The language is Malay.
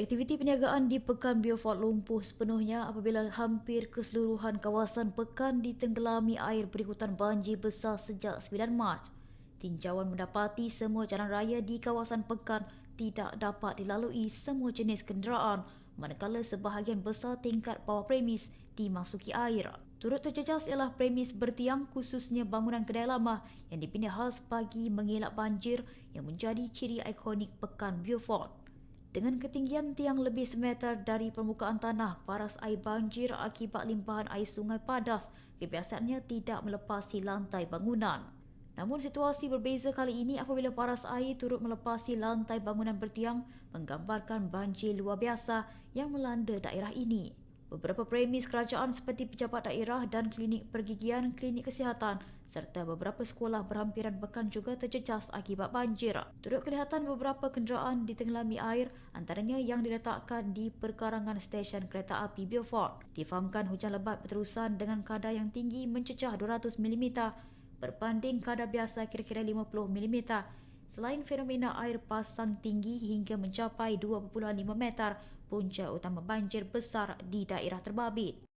Aktiviti peniagaan di Pekan Beaufort lumpuh sepenuhnya apabila hampir keseluruhan kawasan Pekan ditenggelami air berikutan banjir besar sejak 9 Mac. Tinjauan mendapati semua jalan raya di kawasan Pekan tidak dapat dilalui semua jenis kenderaan manakala sebahagian besar tingkat bawah premis dimasuki air. Turut terjejas ialah premis bertiang khususnya bangunan kedai lama yang dibina khas bagi mengelak banjir yang menjadi ciri ikonik Pekan Beaufort. Dengan ketinggian tiang lebih semeter dari permukaan tanah, paras air banjir akibat limpahan air sungai padas kebiasaannya tidak melepasi lantai bangunan. Namun situasi berbeza kali ini apabila paras air turut melepasi lantai bangunan bertiang menggambarkan banjir luar biasa yang melanda daerah ini. Beberapa premis kerajaan seperti pejabat daerah dan klinik pergigian, klinik kesihatan serta beberapa sekolah berhampiran bekan juga terjejas akibat banjir. Turut kelihatan beberapa kenderaan ditenggelami air antaranya yang diletakkan di perkarangan stesen kereta api Beaufort. Difahamkan hujan lebat berterusan dengan kadar yang tinggi mencecah 200 mm berbanding kadar biasa kira-kira 50 mm. Selain fenomena air pasang tinggi hingga mencapai 2.5 meter, punca utama banjir besar di daerah terbabit.